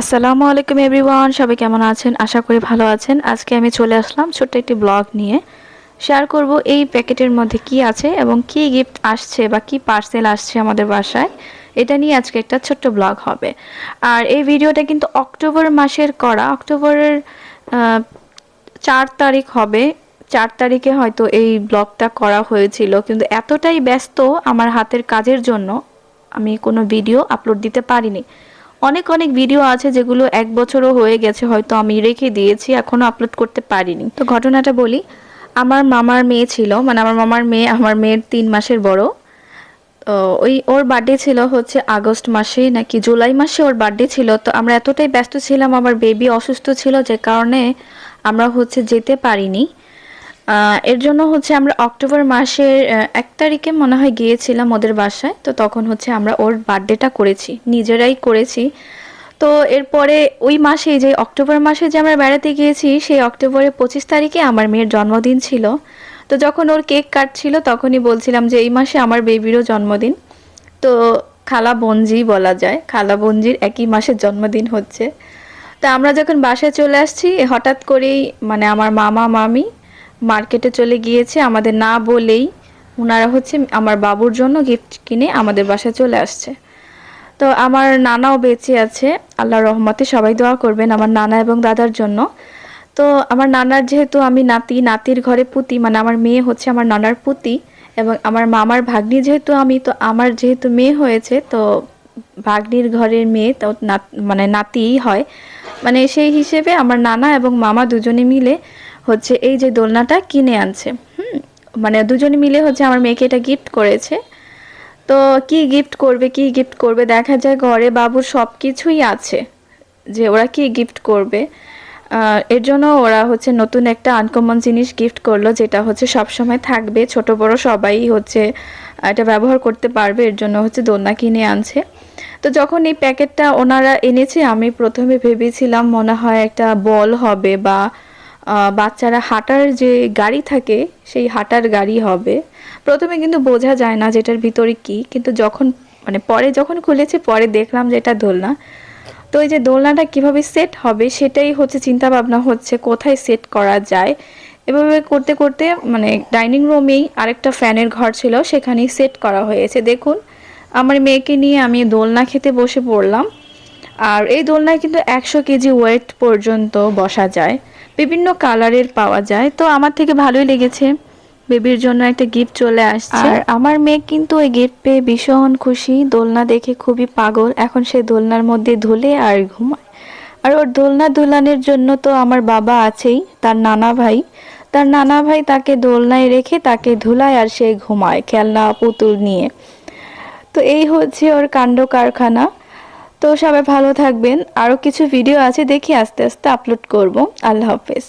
আসসালামু আলাইকুম এভরিওয়ান, সবাই কেমন আছেন? আশা করি ভালো আছেন। আজকে আমি চলে আসলাম ছোট্ট একটি ব্লগ নিয়ে। শেয়ার করব এই প্যাকেটের মধ্যে কি আছে এবং কি গিফট আসছে বা কি পার্সেল আসছে আমাদের বাসায়। এটা নিয়ে আজকে একটা ছোট্ট ব্লগ হবে। আর এই ভিডিওটা কিন্তু অক্টোবর মাসের করা। অক্টোবরের চার তারিখ হবে। চার তারিখে হয়তো এই ব্লগটা করা হয়েছিল। কিন্তু এতটাই ব্যস্ত আমার হাতের কাজের জন্য আমি কোনো ভিডিও আপলোড দিতে পারিনি। অনেক অনেক ভিডিও আছে যেগুলো এক বছরও হয়ে গেছে, হয়তো আমি রেখে দিয়েছি, এখনও আপলোড করতে পারিনি। তো ঘটনাটা বলি, আমার মামার মেয়ে ছিল মানে আমার মামার মেয়ে, আমার মেয়ের তিন মাসের বড়। ওই, ওর বার্থডে ছিল হচ্ছে আগস্ট মাসে, নাকি জুলাই মাসে ওর বার্থডে ছিল। তো আমরা এতটাই ব্যস্ত ছিলাম, আমার বেবি অসুস্থ ছিল যে কারণে আমরা হচ্ছে যেতে পারিনি। এর জন্য হচ্ছে আমরা অক্টোবর মাসের এক তারিখে মনে হয় গিয়েছিলাম ওদের বাসায়। তো তখন হচ্ছে আমরা ওর বার্থডেটা করেছি, নিজেরাই করেছি। তো এরপরে ওই মাসে যে, অক্টোবর মাসে যে আমরা বেড়াতে গিয়েছি, সেই অক্টোবরের পঁচিশ তারিখে আমার মেয়ের জন্মদিন ছিল। তো যখন ওর কেক কাটছিল, তখনই বলছিলাম যে, এই মাসে আমার বেবিরও জন্মদিন। তো খালা বঞ্জি বলা যায়, খালা বঞ্জির একই মাসের জন্মদিন হচ্ছে। তা আমরা যখন বাসায় চলে আসছি হঠাৎ করেই মানে আমার মামা, মামি মার্কেটে চলে গিয়েছে, আমাদের না বলেই ওনারা হচ্ছে আমার বাবুর জন্য গিফট কিনে আমাদের বাসায় চলে আসছে। তো আমার নানাও বেঁচে আছে, আল্লাহর রহমতে সবাই দোয়া করবেন আমার নানা এবং দাদার জন্য। তো আমার নানার যেহেতু আমি নাতি, নাতির ঘরে পুতি মানে আমার মেয়ে হচ্ছে আমার নানার পুতি এবং আমার মামার ভাগ্নি যেহেতু আমি, তো আমার যেহেতু মেয়ে হয়েছে, তো ভাগ্নির ঘরের মেয়ে, তো মানে নাতিই হয়। মানে সেই হিসেবে আমার নানা এবং মামা দুজনে মিলে হচ্ছে এই যে দোলনাটা কিনে আনছে। হুম মানে দুজনে মিলে হচ্ছে আমার মেয়েকে এটা গিফট করেছে। তো কি গিফট করবে, কি গিফট করবে? দেখা যায় ঘরে বাবুর সব কিছুই আছে যে ওরা কি গিফট করবে। এর জন্য ওরা হচ্ছে নতুন একটা আনকমন জিনিস গিফট করল যেটা হচ্ছে সব সময় থাকবে। ছোট, বড় সবাই হচ্ছে এটা ব্যবহার করতে পারবে। এর জন্য হচ্ছে দোলনা কিনে আনছে। তো যখন এই প্যাকেটটা ওনারা এনেছে, আমি প্রথমে ভেবেছিলাম মনে হয় একটা বল হবে বা বাচ্চারা হাঁটার যে গাড়ি থাকে, সেই হাঁটার গাড়ি হবে। প্রথমে কিন্তু বোঝা যায় না যেটার ভিতরে কি, কিন্তু যখন মানে পরে যখন খুলেছে, পরে দেখলাম যে এটা দোলনা। তো এই যে দোলনাটা কীভাবে সেট হবে, সেটাই হচ্ছে চিন্তা ভাবনা হচ্ছে কোথায় সেট করা যায়। এভাবে করতে করতে মানে ডাইনিং রুমেই আরেকটা ফ্যানের ঘর ছিল, সেখানেই সেট করা হয়েছে। দেখুন, আমার মেয়েকে নিয়ে আমি দোলনা খেতে বসে পড়লাম। আর এই দোলনায় কিন্তু একশো কেজি ওয়েট পর্যন্ত বসা যায়। বিভিন্ন কালারের পাওয়া যায়। তো আমার থেকে ভালোই লেগেছে। বেবির জন্য একটা গিফট চলে আসছে। আর আমার মেয়ে কিন্তু এই গিফট পেয়ে ভীষণ খুশি। দোলনা দেখে খুবই পাগল। এখন সে দোলনার মধ্যে ধুলে আর ঘুমায়। আর ওর দোলনা দুলানের জন্য তো আমার বাবা আছেই, তার নানা ভাই। তার নানা ভাই তাকে দোলনায় রেখে তাকে ধুলায় আর সে ঘুমায় খেলনা, পুতুল নিয়ে। তো এই হচ্ছে ওর কাণ্ড কারখানা। তো সবাই ভালো থাকবেন। আরও কিছু ভিডিও আছে দেখি আস্তে আস্তে আপলোড করব। আল্লাহ হাফেজ।